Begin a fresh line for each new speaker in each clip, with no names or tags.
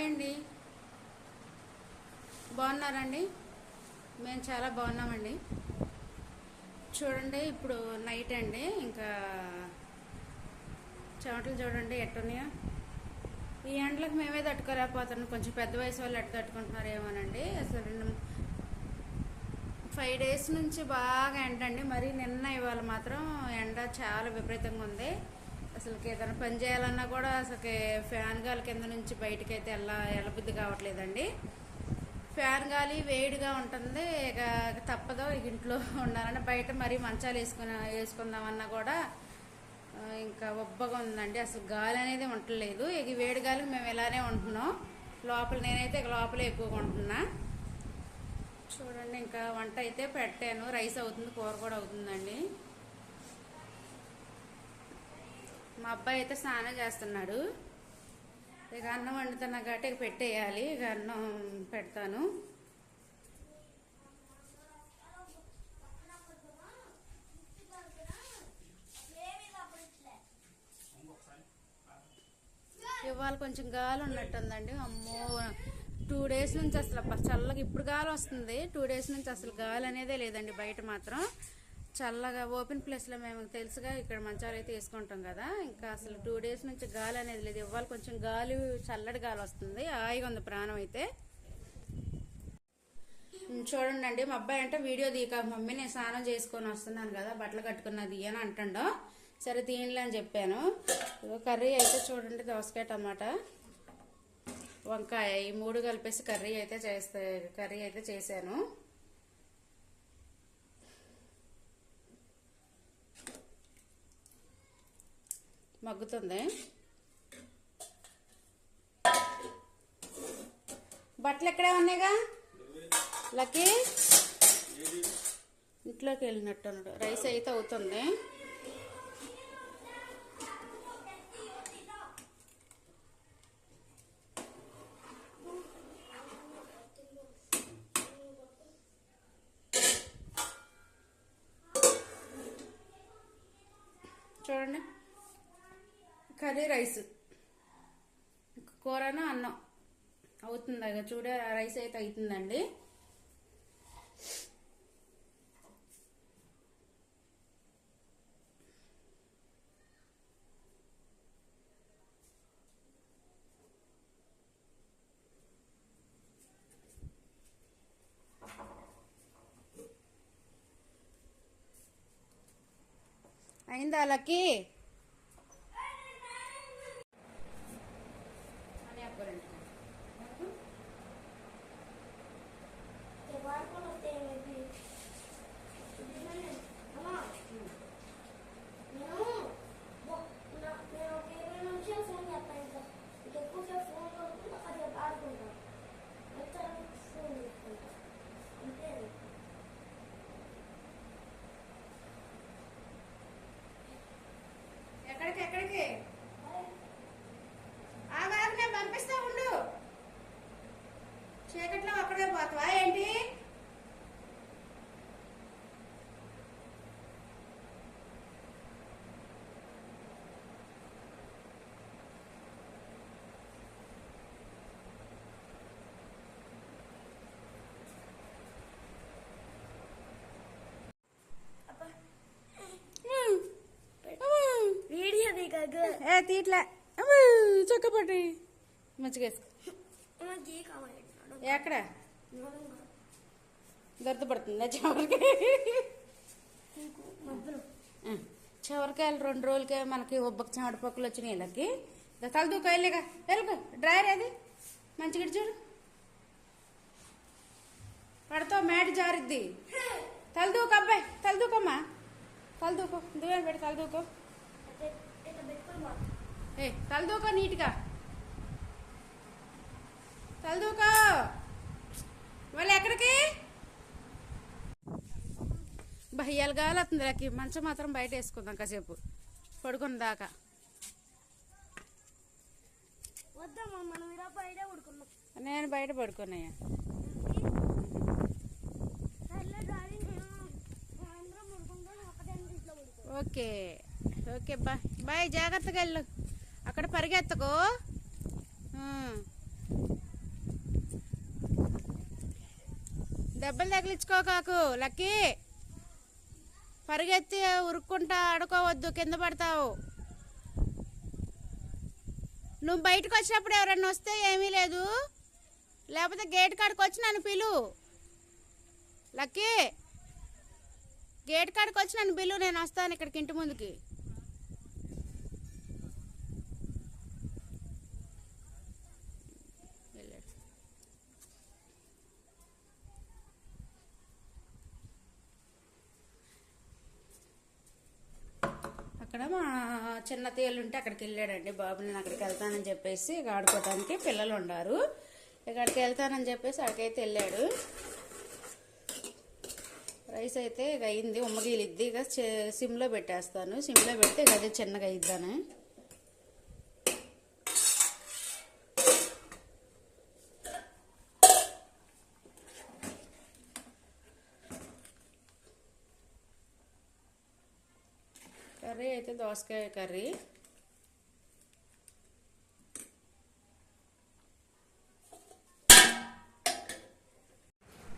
Hi అండి బాగున్నారండి? మేము చాలా బాగున్నామండి. చూడండి ఇప్పుడు నైట్ అండి. ఇంకా చెమటలు చూడండి ఎట్టున్నాయో. ఈ ఎండలకు మేమే తట్టుకోలేకపోతున్నాం. కొంచెం పెద్ద వయసు వాళ్ళు ఎట్ట తట్టుకుంటున్నారేమోనండి. అసలు రెండు ఫైవ్ డేస్ నుంచి బాగా ఎండ అండి మరి నిన్న ఇవాళ మాత్రం ఎండ చాలా విపరీతంగా ఉంది. అసలు ఏదైనా పని చేయాలన్నా కూడా అసలు ఫ్యాన్ గాలి కింద నుంచి బయటకి అయితే వెళ్ళ వెళ్ళబుద్ధి కావట్లేదండి. ఫ్యాన్ గాలి వేడిగా ఉంటుంది ఇక తప్పదు ఇంట్లో ఉండాలని బయట మరీ మంచాలు వేసుకుని వేసుకుందామన్నా కూడా ఇంకా ఒబ్బగా ఉందండి. అసలు గాలి అనేది ఉండలేదు ఇక వేడి గాలికి మేము ఇలానే ఉంటున్నాం. లోపల నేనైతే ఇక లోపలే ఎక్కువగా ఉంటున్నా చూడండి ఇంకా వంట అయితే పెట్టాను. రైస్ అవుతుంది కూర కూడా అవుతుందండి. మా అబ్బాయి అయితే స్నానం చేస్తున్నాడు. ఇక అన్నం వండుతున్నా కాబట్టి ఇక పెట్టేయాలి. ఇక అన్నం పెడతాను. ఇవాళ కొంచెం గాలి ఉన్నట్టుందండి. అమ్మో! టూ డేస్ నుంచి అసలు అబ్బా చల్లగా ఇప్పుడు గాలి వస్తుంది. టూ డేస్ నుంచి అసలు గాలి అనేదే లేదండి బయట మాత్రం. చల్లగా ఓపెన్ ప్లేస్లో మేము తెలుసుగా ఇక్కడ మంచాలు అయితే వేసుకుంటాం కదా. ఇంకా అసలు టూ డేస్ నుంచి గాలి అనేది లేదు. ఇవ్వాలి కొంచెం గాలి చల్లటి గాలి వస్తుంది. హాయిగా ఉంది ప్రాణం అయితే. చూడండి అండి మా అబ్బాయి అంటే వీడియో తీయక మమ్మీ నేను స్నానం చేసుకొని వస్తున్నాను కదా బట్టలు కట్టుకున్నది అని అంటుండో. సరే తీయలే అని చెప్పాను. కర్రీ అయితే చూడండి దోసకాయ టమాటా వంకాయ ఈ మూడు కలిపేసి కర్రీ అయితే చేస్తే కర్రీ అయితే చేశాను. మగ్గుతుంది. బట్టలు ఎక్కడే ఉన్నాయిగా? లక్కీ? ఇంట్లోకి వెళ్ళినట్టు ఉన్నాడు. రైస్ అయితే అవుతుంది చూడండి కర్రీ రైస్. కూరను అన్నం. అవుతుంది? ఇక చూడ రైస్ అయితే అవుతుందండి అయిందా లక్కీ అని అబ్బరండి ఎక్కడికి ఎక్కడికి ఆగు, ఆగు, నేను పంపిస్తా ఉండు చీకట్లో అక్కడే పోతావా ఏంటి
వీడియో దిగదు
ఏ తీట్లే చక్కపట్టి మంచిగా ఎక్కడ దొరదపడుతుందా చివరికి? ఆ, చివరికాయలు రెండు రోజులకే మనకి ఒబ్బకి చెమట పక్కలు వచ్చినాయి వీళ్ళకి తలదూక వెళ్ళగా. వెళ్ళుకో డ్రైవర్ అది మంచిగా చూడు. పడతావు మేట జారిద్ది. తలదూకు అబ్బాయి. తలదూకమ్మా తలదూకో దువ్వని పెట్టి తలదూకో ఏ తలదూకో నీట్గా. తలదూకో. వాళ్ళు ఎక్కడికి? భయ్యాలు కావాలవుతుంది లకి మంచం మాత్రం బయట వేసుకుందాం కాసేపు. పడుకున్న దాకా. నేను బయట పడుకున్నాయా ఓకే. ఓకే బాయ్ బాయ్ జాగ్రత్తగా వెళ్ళు. అక్కడ పరిగెత్తకు. దెబ్బలు తగిలించుకోకాకు లక్కీ. పరిగెత్తి ఉరుక్కుంటా ఆడుకోవద్దు కింద పడతావు. నువ్వు బయటకు వచ్చినప్పుడు ఎవరన్నా వస్తే ఏమీ లేదు. లేకపోతే గేట్ కాడికి వచ్చి నన్ను పిలు. లక్కీ. గేట్ కాడికి వచ్చి నన్ను పిలు నేను వస్తాను ఇక్కడికి ఇంటి ముందుకి. అక్కడ మా చిన్న తేలు ఉంటే అక్కడికి వెళ్ళాడండి. బాబు నేను అక్కడికి వెళ్తానని చెప్పేసి ఇక ఆడుకోవడానికి పిల్లలు ఉన్నారు ఇక అక్కడికి వెళ్తానని చెప్పేసి అక్కడికైతే వెళ్ళాడు. రైస్ అయితే ఇక అయింది ఉమ్మగిలిద్ది. ఇక సిమ్లో పెట్టేస్తాను. సిమ్లో పెడితే ఇక అదే చిన్నగా అయిద్దాను. కర్రీ అయితే దోసకాయ కర్రీ.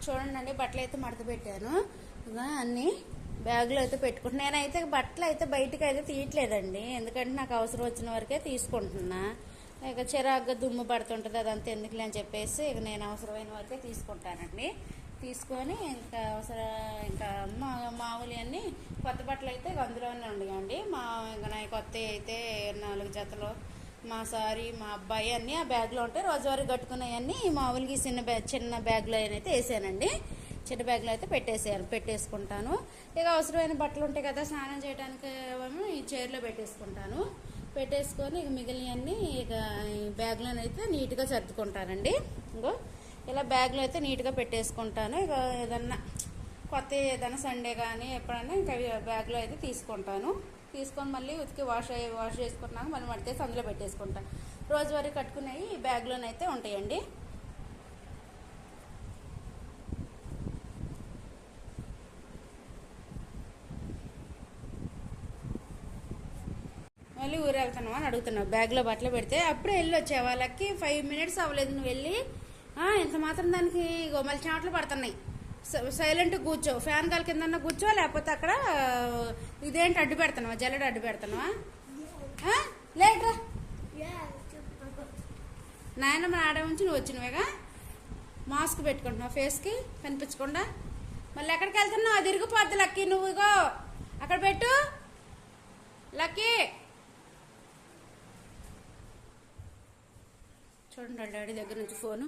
చూడండి బట్టలు అయితే మడత పెట్టాను. అన్ని బ్యాగ్లో అయితే పెట్టుకుంటు నేనైతే బట్టలు అయితే బయటకు అయితే తీయట్లేదండి. ఎందుకంటే నాకు అవసరం వచ్చిన వరకే తీసుకుంటున్నా. ఇక చిరాగ్గా దుమ్ము పడుతుంటుంది అదంతా ఎందుకులే అని చెప్పేసి ఇక నేను అవసరమైన వరకే తీసుకుంటానండి. తీసుకొని ఇంకా అవసరం ఇంకా మా మామూలు అన్నీ కొత్త బట్టలు అయితే ఇక అందులోనే ఉండయండి. మా ఇంకా నా కొత్త అయితే నాలుగు జతలు మా సారీ మా అబ్బాయి అన్నీ ఆ బ్యాగ్లో ఉంటాయి. రోజువారీ కట్టుకునేవన్నీ మామూలుగా చిన్న బ్యాగ్ చిన్న బ్యాగ్లో అయితే వేసానండి. చిన్న బ్యాగ్లో అయితే పెట్టేసాను పెట్టేసుకుంటాను. ఇక అవసరమైన బట్టలు ఉంటాయి కదా స్నానం చేయడానికి ఏమో ఈ చైర్లో పెట్టేసుకుంటాను. పెట్టేసుకొని ఇక మిగిలినవన్నీ ఇక బ్యాగ్లోనైతే నీట్గా సర్దుకుంటానండి. ఇంకో ఇలా బ్యాగ్లో అయితే నీట్గా పెట్టేసుకుంటాను. ఇక ఏదన్నా కొత్త ఏదైనా సండే కానీ ఎప్పుడైనా ఇంకా బ్యాగ్లో అయితే తీసుకుంటాను. తీసుకొని మళ్ళీ ఉతికి వాష్ వాష్ చేసుకున్నాక మళ్ళీ మడితే అందులో పెట్టేసుకుంటాను రోజువారీ కట్టుకునేవి ఈ బ్యాగ్లోనైతే ఉంటాయండి మళ్ళీ ఊరు వెళ్తున్నావా అని అడుగుతున్నావు. బ్యాగ్లో బట్టలు పెడితే అప్పుడే వెళ్ళి వచ్చే వాళ్ళకి ఫైవ్ మినిట్స్ అవ్వలేదు. నువ్వు వెళ్ళి ఇంత మాత్రం దానికి ఇగో మళ్ళీ పడుతున్నాయి. సైలెంట్ కూర్చో. ఫ్యాన్ కాల కింద కూర్చో లేకపోతే అక్కడ ఇదేంటి అడ్డు పెడుతున్నావా? జల్లెడ అడ్డు పెడుతున్నావా? ఆ? లేట్రా? నాయనమ్మ ఆడ ఉంచి నువ్వు వచ్చినవేగా? మాస్క్ పెట్టుకుంటున్నావు ఫేస్కి? కనిపించకుండా? మళ్ళీ ఎక్కడికి వెళ్తున్నావు? అది లక్కీ నువ్వు ఇగో. అక్కడ పెట్టు. లక్కీ. చూడండి వాళ్ళ డాడీ దగ్గర నుంచి ఫోను.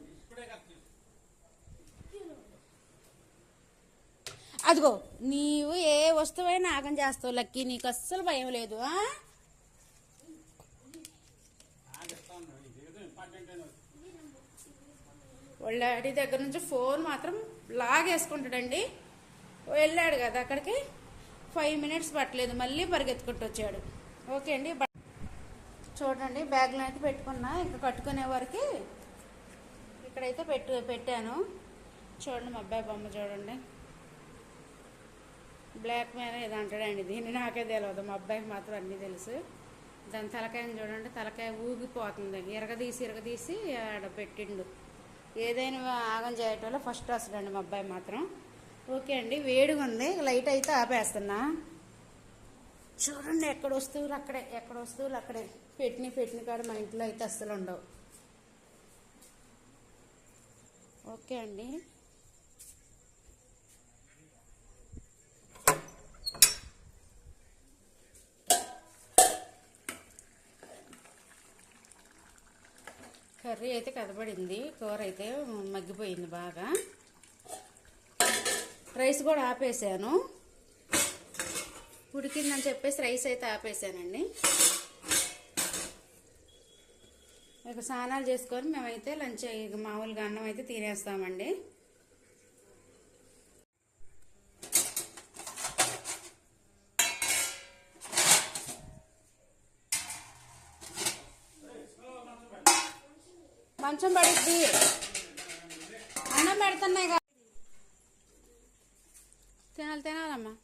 అదిగో నీవు ఏ వస్తువైనా ఆగం చేస్తావు లక్కీ. నీకు అస్సలు భయం లేదు వాళ్ళ డాడీ దగ్గర నుంచి ఫోన్ మాత్రం లాగేసుకుంటాడండి. వెళ్ళాడు కదా అక్కడికి. ఫైవ్ మినిట్స్ పట్టలేదు మళ్ళీ పరిగెత్తుకుంటూ వచ్చాడు. ఓకే అండి చూడండి బ్యాగ్లో అయితే పెట్టుకున్నా ఇంకా కట్టుకునే వరకు ఇక్కడైతే పెట్టు పెట్టాను. చూడండి మా అబ్బాయి బొమ్మ చూడండి. బ్లాక్ మీద ఏదో అంటాడండి దీన్ని నాకే తెలియదు మా అబ్బాయికి మాత్రం అన్నీ తెలుసు. దాని తలకాయని చూడండి తలకాయ ఊగిపోతుంది. ఇరగదీసి ఇరగదీసి ఆడ పెట్టిండు. ఏదైనా ఆగం చేయటం వల్ల ఫస్ట్ వస్తాడండి మా అబ్బాయి మాత్రం. ఓకే అండి వేడిగా ఉంది. లైట్ అయితే ఆపేస్తున్నా. చూడండి ఎక్కడ వస్తువులు అక్కడే ఎక్కడ వస్తువులు అక్కడే. పెట్టిన పెట్టిన కాడ మా ఇంట్లో అయితే అస్సలు ఉండవు. ఓకే అండి. కర్రీ అయితే కదపడింది కూర అయితే మగ్గిపోయింది బాగా. రైస్ కూడా ఆపేసాను. ఉడికిందని చెప్పేసి రైస్ అయితే ఆపేసానండి. ఇక స్నానాలు చేసుకొని మేమైతే లంచ్ మామూలుగా అన్నం అయితే తినేస్తామండి. మంచం పడుద్ది. అన్నం పెడుతున్నాయి కదా తినాలి తినాలమ్మా.